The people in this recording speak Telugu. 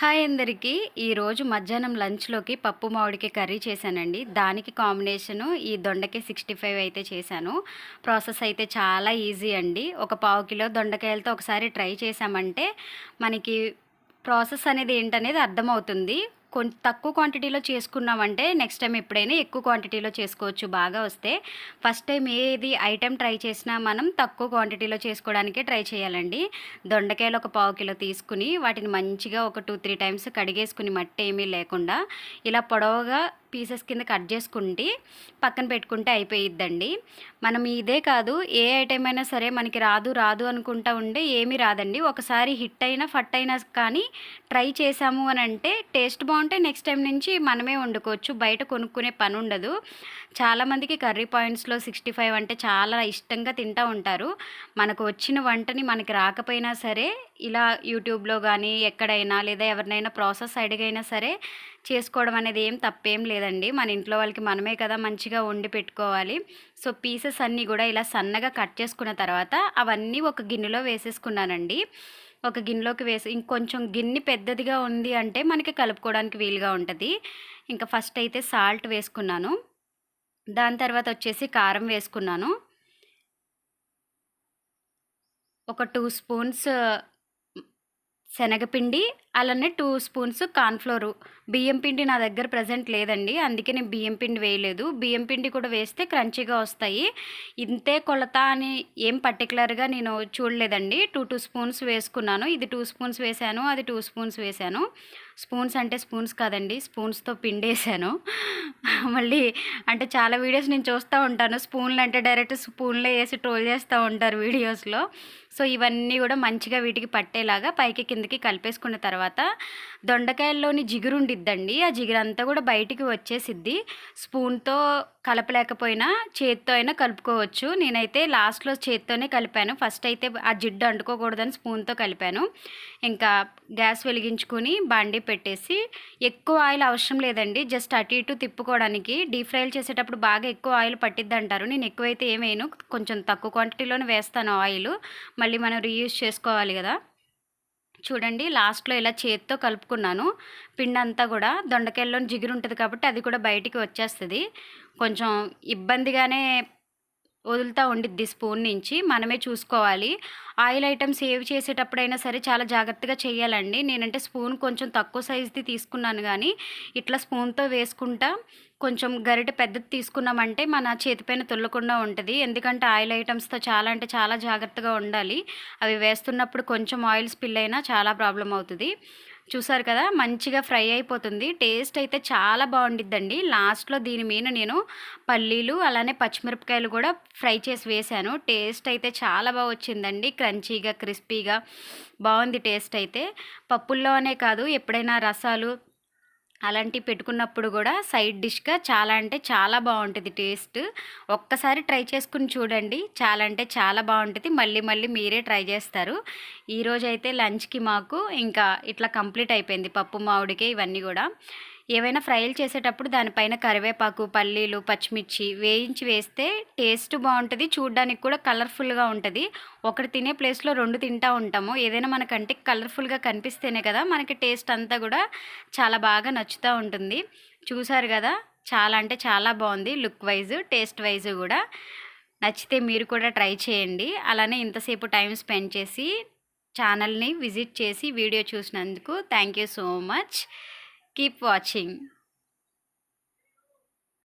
హాయ్ అందరికీ. ఈరోజు మధ్యాహ్నం లంచ్లోకి పప్పు మామిడికి కర్రీ చేశానండి. దానికి కాంబినేషను ఈ దొండకాయ సిక్స్టీ ఫైవ్ అయితే చేశాను. ప్రాసెస్ అయితే చాలా ఈజీ అండి. ఒక పావు కిలో దొండకాయలతో ఒకసారి ట్రై చేసామంటే మనకి ప్రాసెస్ అనేది ఏంటనేది అర్థమవుతుంది. కొంచెం తక్కువ క్వాంటిటీలో చేసుకున్నామంటే నెక్స్ట్ టైం ఎప్పుడైనా ఎక్కువ క్వాంటిటీలో చేసుకోవచ్చు. బాగా వస్తే ఫస్ట్ టైం ఏది ఐటెం ట్రై చేసినా మనం తక్కువ క్వాంటిటీలో చేసుకోవడానికే ట్రై చేయాలండి. దొండకాయలు ఒక పావు కిలో తీసుకుని వాటిని మంచిగా ఒక టూ త్రీ టైమ్స్ కడిగేసుకుని మట్టి ఏమీ లేకుండా ఇలా పొడవుగా పీసెస్ కింద కట్ చేసుకుంటే పక్కన పెట్టుకుంటే అయిపోయిద్దండి. మనం ఇదే కాదు ఏ ఐటెం అయినా సరే మనకి రాదు రాదు అనుకుంటా ఉండే ఏమీ రాదండి. ఒకసారి హిట్ అయినా ఫట్ అయినా కానీ ట్రై చేసాము అని అంటే టేస్ట్ బాగుంటే నెక్స్ట్ టైం నుంచి మనమే వండుకోవచ్చు. బయట కొనుక్కునే పని ఉండదు. చాలామందికి కర్రీ పాయింట్స్లో సిక్స్టీ ఫైవ్ అంటే చాలా ఇష్టంగా తింటూ ఉంటారు. మనకు వచ్చిన వంటని మనకి రాకపోయినా సరే ఇలా యూట్యూబ్లో కానీ ఎక్కడైనా లేదా ఎవరినైనా ప్రాసెస్ అడిగైనా సరే చేసుకోవడం అనేది ఏం తప్పేం లేదండి. మన ఇంట్లో వాళ్ళకి మనమే కదా మంచిగా వండి పెట్టుకోవాలి. సో పీసెస్ అన్నీ కూడా ఇలా సన్నగా కట్ చేసుకున్న తర్వాత అవన్నీ ఒక గిన్నెలో వేసేసుకున్నానండి. ఒక గిన్నెలోకి వేసి ఇంకొంచెం గిన్నె పెద్దదిగా ఉంది అంటే మనకి కలుపుకోవడానికి వీలుగా ఉంటుంది. ఇంకా ఫస్ట్ అయితే సాల్ట్ వేసుకున్నాను. దాని తర్వాత వచ్చేసి కారం వేసుకున్నాను. ఒక టూ స్పూన్స్ శనగపిండి అలానే టూ స్పూన్స్ కార్న్ఫ్లోరు బియ్యం పిండి నా దగ్గర ప్రజెంట్ లేదండి. అందుకే నేను బియ్యం పిండి వేయలేదు. బియ్యం పిండి కూడా వేస్తే క్రంచీగా వస్తాయి. ఇంతే కొలత అని ఏం పర్టికులర్గా నేను చూడలేదండి. టూ టూ స్పూన్స్ వేసుకున్నాను. ఇది టూ స్పూన్స్ వేశాను. అది టూ స్పూన్స్ వేశాను. స్పూన్స్ అంటే స్పూన్స్ కాదండి స్పూన్స్తో పిండేసాను మళ్ళీ అంటే చాలా వీడియోస్ నేను చూస్తూ ఉంటాను. స్పూన్లు అంటే డైరెక్ట్ స్పూన్లో వేసి ట్రోల్ చేస్తూ ఉంటారు వీడియోస్లో. సో ఇవన్నీ కూడా మంచిగా వీటికి పట్టేలాగా పైకి కిందకి కలిపేసుకున్న తర్వాత దొండకాయల్లోని జిగురు ఉండిద్దండి. ఆ జిగురు అంతా కూడా బయటికి వచ్చేసిద్ది. స్పూన్తో కలపలేకపోయినా చేత్తో అయినా కలుపుకోవచ్చు. నేనైతే లాస్ట్లో చేత్తోనే కలిపాను. ఫస్ట్ అయితే ఆ జిడ్డు అంటుకోకూడదని స్పూన్తో కలిపాను. ఇంకా గ్యాస్ వెలిగించుకొని బాండి పెట్టేసి ఎక్కువ ఆయిల్ అవసరం లేదండి. జస్ట్ అటు ఇటు తిప్పుకోవడానికి. డీప్ ఫ్రైలు చేసేటప్పుడు బాగా ఎక్కువ ఆయిల్ పట్టిద్ది అంటారు నేను ఎక్కువైతే ఏమేను కొంచెం తక్కువ క్వాంటిటీలోనే వేస్తాను ఆయిల్. మళ్ళీ మనం రీయూజ్ చేసుకోవాలి కదా. చూడండి లాస్ట్లో ఇలా చేతితో కలుపుకున్నాను. పిండి అంతా కూడా దొండకాయల్లో జిగురు ఉంటుంది కాబట్టి అది కూడా బయటికి వచ్చేస్తుంది. కొంచెం ఇబ్బందిగానే వదులుతూ ఉండిద్ది స్పూన్ నుంచి. మనమే చూసుకోవాలి. ఆయిల్ ఐటమ్స్ సేవ్ చేసేటప్పుడైనా సరే చాలా జాగ్రత్తగా చేయాలండి. నేనంటే స్పూన్ కొంచెం తక్కువ సైజ్ది తీసుకున్నాను కానీ ఇట్లా స్పూన్తో వేసుకుంటా కొంచెం గరిటె పెద్దది తీసుకున్నామంటే మన చేతిపైన తుల్లకుండా ఉంటుంది. ఎందుకంటే ఆయిల్ ఐటమ్స్తో చాలా అంటే చాలా జాగ్రత్తగా ఉండాలి. అవి వేస్తున్నప్పుడు కొంచెం ఆయిల్ స్పిల్ అయినా చాలా ప్రాబ్లం అవుతుంది. చూసారు కదా మంచిగా ఫ్రై అయిపోతుంది. టేస్ట్ అయితే చాలా బాగుండిద్దండి. లాస్ట్లో దీని మీద నేను పల్లీలు అలానే పచ్చిమిరపకాయలు కూడా ఫ్రై చేసి వేశాను. టేస్ట్ అయితే చాలా బాగా వచ్చిందండి. క్రంచీగా క్రిస్పీగా బాగుంది టేస్ట్ అయితే. పప్పుల్లోనే కాదు ఎప్పుడైనా రసాలు అలాంటివి పెట్టుకున్నప్పుడు కూడా సైడ్ డిష్గా చాలా అంటే చాలా బాగుంటుంది టేస్ట్. ఒక్కసారి ట్రై చేసుకుని చూడండి. చాలా అంటే చాలా బాగుంటుంది. మళ్ళీ మళ్ళీ మీరే ట్రై చేస్తారు. ఈరోజైతే లంచ్కి మాకు ఇంకా ఇట్లా కంప్లీట్ అయిపోయింది. పప్పు మామిడికి ఇవన్నీ కూడా. ఏవైనా ఫ్రైలు చేసేటప్పుడు దానిపైన కరివేపాకు పల్లీలు పచ్చిమిర్చి వేయించి వేస్తే టేస్ట్ బాగుంటుంది. చూడ్డానికి కూడా కలర్ఫుల్గా ఉంటుంది. ఒకటి తినే ప్లేస్లో రెండు తింటూ ఉంటాము. ఏదైనా మన కంటికి కలర్ఫుల్గా కనిపిస్తేనే కదా మనకి టేస్ట్ అంతా కూడా చాలా బాగా నచ్చుతూ ఉంటుంది. చూసారు కదా? చాలా అంటే చాలా బాగుంది లుక్ వైజ్ టేస్ట్ వైజ్ కూడా. నచ్చితే మీరు కూడా ట్రై చేయండి. అలానే ఇంతసేపు టైం స్పెండ్ చేసి ఛానల్ని విజిట్ చేసి వీడియో చూసినందుకు thank you so much. Keep watching.